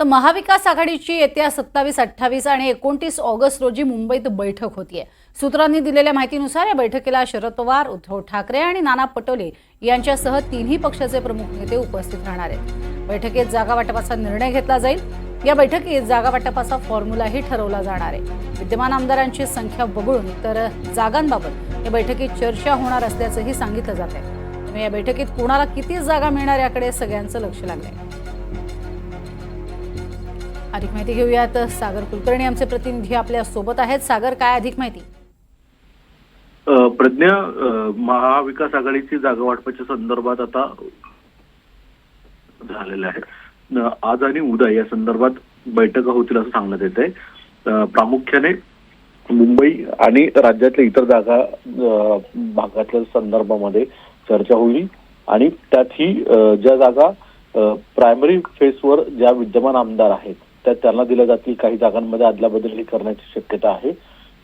तर महाविकास आघाडीची येत्या सत्तावीस अठ्ठावीस आणि एकोणतीस ऑगस्ट रोजी मुंबईत बैठक होतीये. सूत्रांनी दिलेल्या माहितीनुसार या बैठकीला शरद पवार उद्धव ठाकरे आणि नाना पटोले यांच्यासह तिन्ही पक्षाचे प्रमुख नेते उपस्थित राहणार आहेत. बैठकीत जागा वाटपाचा निर्णय घेतला जाईल. या बैठकीत जागा वाटपाचा फॉर्म्युलाही ठरवला जाणार आहे. विद्यमान आमदारांची संख्या वगळून तर जागांबाबत या बैठकीत चर्चा होणार असल्याचंही सांगितलं जात आहे या बैठकीत कुणाला किती जागा मिळणार याकडे सगळ्यांचं लक्ष लागलंय. अधिक माहिती घेऊयात. सागर कुलकर्णी आमचे प्रतिनिधी आपल्यासोबत आहेत. सागर काय अधिक माहिती? प्रज्ञा महाविकास आघाडीची जागा वाटपाच्या संदर्भात आता झालेल्या आहेत आज आणि उद्या या संदर्भात बैठका होतील असं सांगण्यात येत आहे प्रामुख्याने मुंबई आणि राज्यातल्या इतर जागा भागातल्या संदर्भामध्ये चर्चा होईल आणि त्यातही ही ज्या जागा प्रायमरी फेसवर ज्या विद्यमान आमदार आहेत त्या त्यांना दिल्या जातील काही जागांमध्ये अदलाबदली करण्याची शक्यता आहे.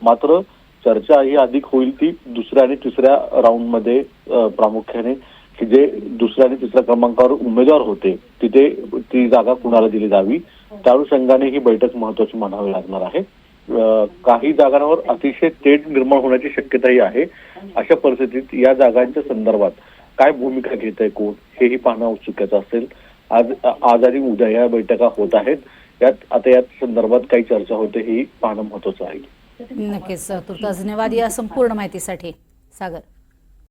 मात्र चर्चा ही अधिक होईल ती दुसऱ्या आणि तिसऱ्या राऊंडमध्ये प्रामुख्याने की जे दुसऱ्या आणि तिसऱ्या क्रमांकावर उमेदवार होते तिथे ती जागा कुणाला दिली जावी? त्या अनुषंगाने ही बैठक महत्वाची म्हणावी लागणार आहे. काही जागांवर अतिशय तेढ निर्माण होण्याची शक्यताही आहे. अशा परिस्थितीत या जागांच्या संदर्भात काय भूमिका घेत आहे कोण हेही पाहणं औत्सुक्याचं असेल. आज आज आणि उद्या या बैठका होत आहेत. यात आता या संदर्भात काही चर्चा होते ही पाहणं महत्वाचं आहे. नक्कीच तुर्तास धन्यवाद या संपूर्ण माहितीसाठी. सागर.